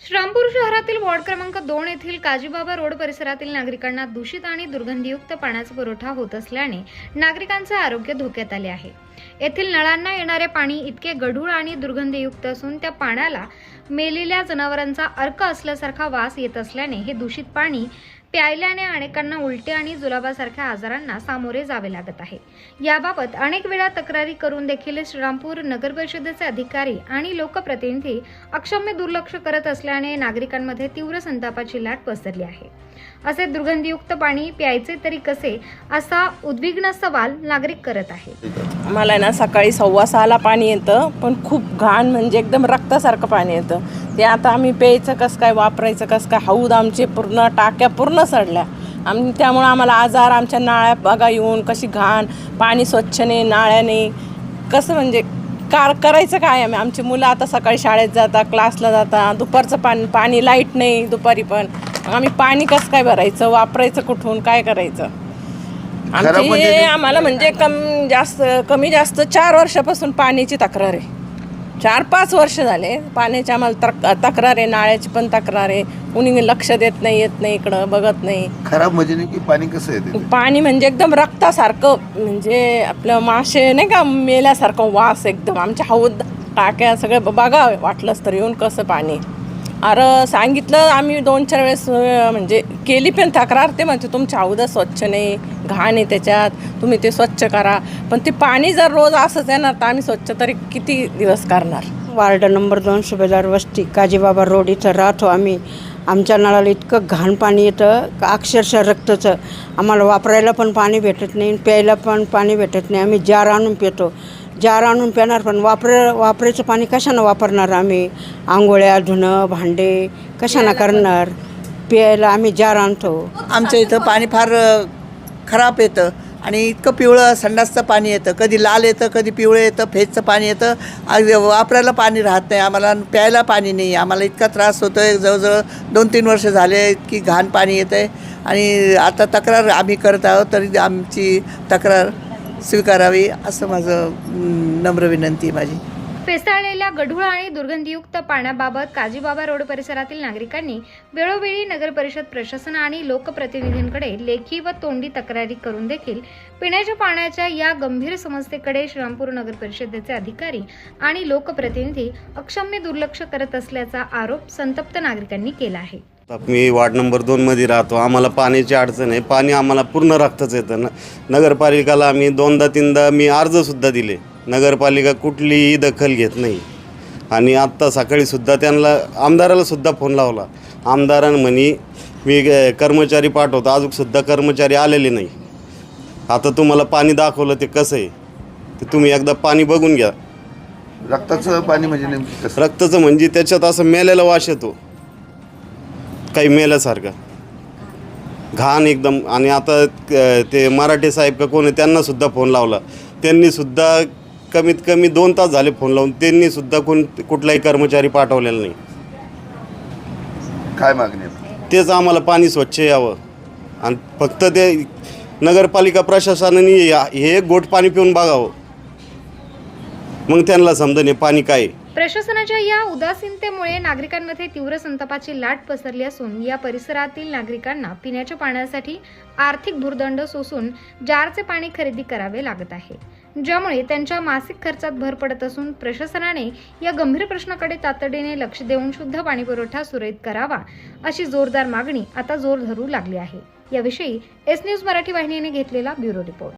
श्रामपूर शहरातील वॉर्ड क्रमांक दोन येथील काजीबाबा रोड परिसरातील नागरिकांना दूषित आणि दुर्गंधीयुक्त पाण्याचा पुरवठा होत असल्याने नागरिकांचे आरोग्य धोक्यात आले आहे. येथील नळांना येणारे पाणी इतके गढूळ आणि दुर्गंधीयुक्त असून त्या पाण्याला मेलेल्या जनावरांचा अर्क असल्यासारखा वास येत असल्याने हे दूषित पाणी प्यायल्याने अनेकांना उलटे आणि जुलाबासारख्या आजारांना सामोरे जावे लागत आहे. याबाबत अनेक वेळा तक्रारी करून देखील श्रीरामपूर नगर परिषदेचे अधिकारी आणि लोकप्रतिनिधी अक्षम्य दुर्लक्ष करत असल्याने नागरिकांमध्ये तीव्र संतापाची लाट पसरली आहे. असे दुर्गंधीयुक्त पाणी प्यायचे तरी कसे असा उद्विग्न सवाल नागरिक करत आहे. आम्हाला ना सकाळी सव्वा सहाला पाणी येतं पण खूप घाण म्हणजे एकदम रक्तासारखं पाणी येतं. ते आता आम्ही प्यायचं कसं काय वापरायचं कसं काय हौद आमचे पूर्ण टाक्या पूर्ण सडल्या. आम त्यामुळं आम्हाला आजार आमच्या नाळ्या बघा येऊन कशी घाण पाणी स्वच्छ नाही नाळ्याने कसं म्हणजे कार करायचं काय आम्ही? आमची मुलं आता सकाळी शाळेत जातात क्लासला जातात दुपारचं पाणी पाणी लाइट नाही दुपारी पण. आम्ही पाणी कसं काय भरायचं वापरायचं कुठून काय करायचं? आमची म्हणजे हे आम्हाला म्हणजे कम जास्त कमी जास्त चार वर्षापासून पाण्याची तक्रार आहे. चार पाच वर्ष झाले. पाण्याची आम्हाला तक तक्रार आहे नाळ्याची पण तक्रार. आहे कुणी लक्ष देत नाही येत नाही इकडं बघत नाही. खराब म्हणजे नेमकी पाणी कसं येते? पाणी म्हणजे एकदम रक्तासारखं म्हणजे आपलं मासे नाही का मेल्यासारखं वास एकदम. आमच्या हौद टाक्या सगळे बघा वाटलंच तर येऊन कसं पाणी. अरे सांगितलं आम्ही दोन चार वेळेस म्हणजे केली पण तक्रार ते म्हणते तुमच्या हौद स्वच्छ नाही. घाण आहे त्याच्यात तुम्ही ते स्वच्छ करा. पण ते पाणी जर रोज असंच येणार तर आम्ही स्वच्छ तरी किती दिवस करणार? वार्ड नंबर दोन सुभेदार वस्ती काजीबाबा रोड इथं राहतो आम्ही. आमच्या नळाला इतकं घाण पाणी येतं का अक्षरशः रक्तचं. आम्हाला वापरायला पण पाणी भेटत नाही प्यायला पण पाणी भेटत नाही. आम्ही जार आणून पितो. जार आणून पिणार पण वापर वापरायचं पाणी कशानं वापरणार आम्ही? आंघोळ्या धुणं भांडे कशानं करणार? प्यायला आम्ही जार आणतो. आमच्या इथं पाणी फार खराब येतं आणि इतकं पिवळं संडासचं पाणी येतं. कधी लाल येतं कधी पिवळं येतं फेजचं पाणी येतं. वापरायला पाणी राहत नाही. आम्हाला प्यायला पाणी नाही. आम्हाला इतका त्रास होतो आहे जवळजवळ दोन तीन वर्ष झाले की घाण पाणी येतं आहे आणि आता तक्रार आम्ही करत आहोत तरी आमची तक्रार स्वीकारावी असं माझं नम्र विनंती आहे माझी. फेसाळलेल्या गढूळ आणि दुर्गंधीयुक्त पाण्याबाबत काजीबाबा रोड परिसरातील नागरिकांनी वेळोवेळी नगर परिषद प्रशासन आणि लोकप्रतिनिधींकडे लेखी व तोंडी तक्रारी करून देखील पिण्याच्या पाण्याच्या या गंभीर समस्येकडे श्रीरामपूर नगर परिषदेचे अधिकारी आणि लोकप्रतिनिधी अक्षम्य दुर्लक्ष करत असल्याचा आरोप संतप्त नागरिकांनी केला आहे. मी वार्ड नंबर दोनमध्ये राहतो. आम्हाला पाण्याची अडचण आहे. पाणी आम्हाला पूर्ण रक्तच येतं. नगरपालिकाला आम्ही दोनदा तीनदा मी अर्जसुद्धा दिले. नगरपालिका कुठलीही दखल घेत नाही. आणि आत्ता सकाळीसुद्धा त्यांना आमदाराला सुद्धा फोन लावला. आमदारानं म्हणे मी कर्मचारी पाठवतो. अजूनसुद्धा कर्मचारी आलेले नाही. आता तुम्हाला पाणी दाखवलं ते कसं आहे? ते तुम्ही एकदा पाणी बघून घ्या. रक्ताचं पाणी म्हणजे नेमकी कसं? रक्ताचं म्हणजे त्याच्यात असं मेलेला वास येतो. काही मेल्यासारखं. घाण एकदम. आणि आता ते मराठे साहेब का कोणी त्यांना सुद्धा फोन लावला. त्यांनी सुद्धा कमीत कमी दोन तास झाले फोन लावून त्यांनी सुद्धा कोण कुठलाही कर्मचारी पाठवलेला नाही काय मागणी आहे? तेच आम्हाला पाणी स्वच्छ यावं आणि फक्त ते नगरपालिका प्रशासनाने या- हे एक गोट पाणी पिऊन बघावं मग त्यांना समजणे पाणी काय आहे. प्रशासनाच्या या उदासीनतेमुळे नागरिकांमध्ये तीव्र संतापाची लाट पसरली असून या परिसरातील नागरिकांना पिण्याच्या पाण्यासाठी आर्थिक भूर्दंड सोसून जारचे पाणी खरेदी करावे लागत आहे. ज्यामुळे त्यांच्या मासिक खर्चात भर पडत असून प्रशासनाने या गंभीर प्रश्नाकडे तातडीने लक्ष देऊन शुद्ध पाणी पुरवठा सुरळीत करावा अशी जोरदार मागणी आता जोर धरू लागली आहे. याविषयी एस न्यूज मराठी वाहिनीने घेतलेला ब्युरो रिपोर्ट.